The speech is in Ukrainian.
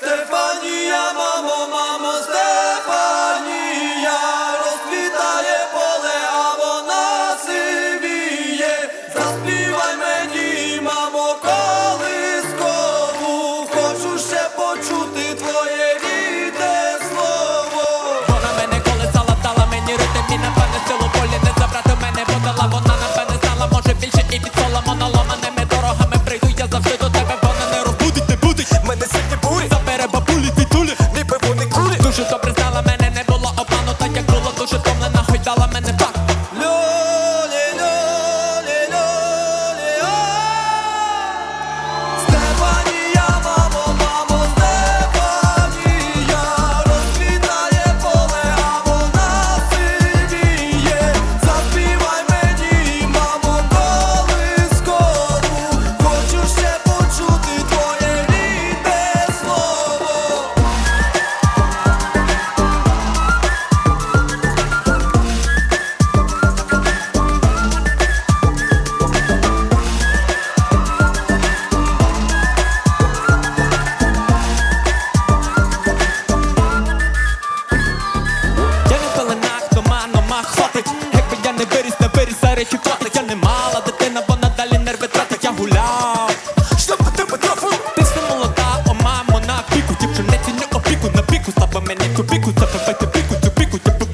Стефанія, мамо, мамо, Стефанія. pick with pick